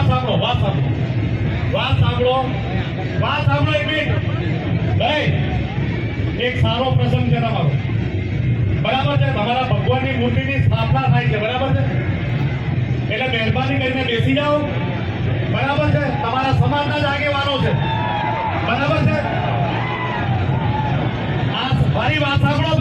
વાત સાંભળો વાત સાંભળો. વાત સાંભળો વાત સાંભળો એક મિનિટ. ભાઈ, એક સારો પ્રસંગ છે તમારો. બરાબર છે, તમારા ભગવાનની મૂર્તિની સ્થાપના થાય છે, બરાબર છે? એટલે મહેરબાની કરીને બેસી જાઓ. બરાબર છે, તમારા સમાજના જ આગેવાનો છે. બરાબર છે? આ મારી વાત સાંભળો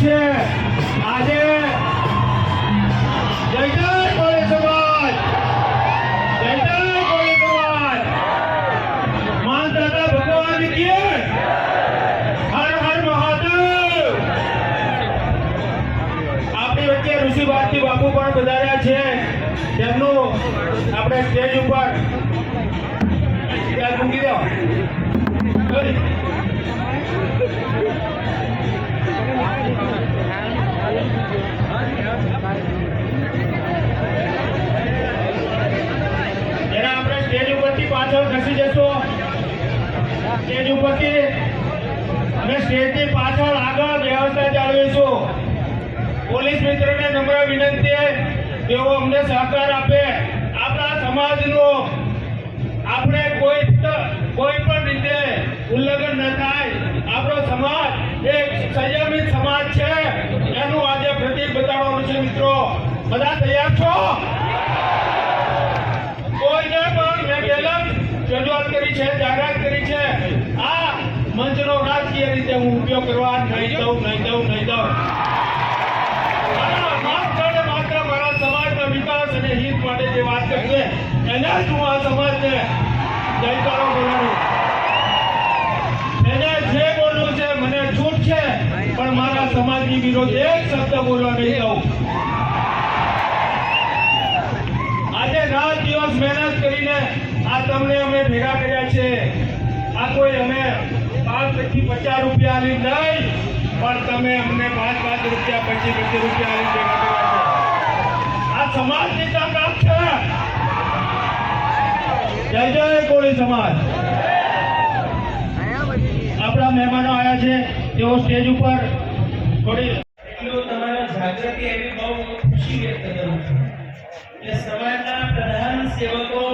વચ્ચે ઋષિ ભારતી બાપુ પણ પધાર્યા છે. તેમનું આપણે સ્ટેજ ઉપર મૂકી દો સ્ટેજ ઉપરથી અમે સ્ટેજની પાછળ આગળ વ્યવસ્થા જાળવીશું. પોલીસ મિત્રોને નમ્ર વિનંતી તેઓ અમને સહકાર આપે. આપણા સમાજનો આપણે કોઈ કોઈ પણ રીતે ઉલ્લંઘન ન થાય. આપણો સમાજ એક સંયમિત સમાજ છે. એનું આજે પ્રતીક બતાવવાનું છે મિત્રો. બધા તૈયાર છો? કોઈને પણ મેં પહેલા રજૂઆત કરી છે. જાહેરાત મંચનો રાજકીય રીતે હું ઉપયોગ કરવા નહીં દઉં નહીં દઉં નહીં દઉં માત્ર ને માત્ર મારા સમાજના વિકાસ અને હિત માટે જે વાત કરશે એને જ હું આ સમાજને જયકારો બોલાવું એને જે બોલવું છે મને છૂટ છે પણ મારા સમાજની વિરોધ એક શબ્દ બોલવા નહીં દઉં આજે રાત દિવસ મહેનત કરીને આ તમને અમે ભેગા કર્યા છે. આ કોઈ અમે પાંચથી પચાસ રૂપિયા આલી નહીં, પણ તમે અમને પાંચ પાંચ રૂપિયા, પચીસ પચીસ રૂપિયા આલી ભેગા કર્યા આ સમાજની તાકાત છે. જય જય કોળી સમાજ. આપણા મહેમાનો આવ્યા છે, તેઓ સ્ટેજ ઉપર થોડી તમારા જાગૃતિ એવી બહુ ખુશી વ્યક્ત કરું છું કે સમાજના પ્રધાન સેવકો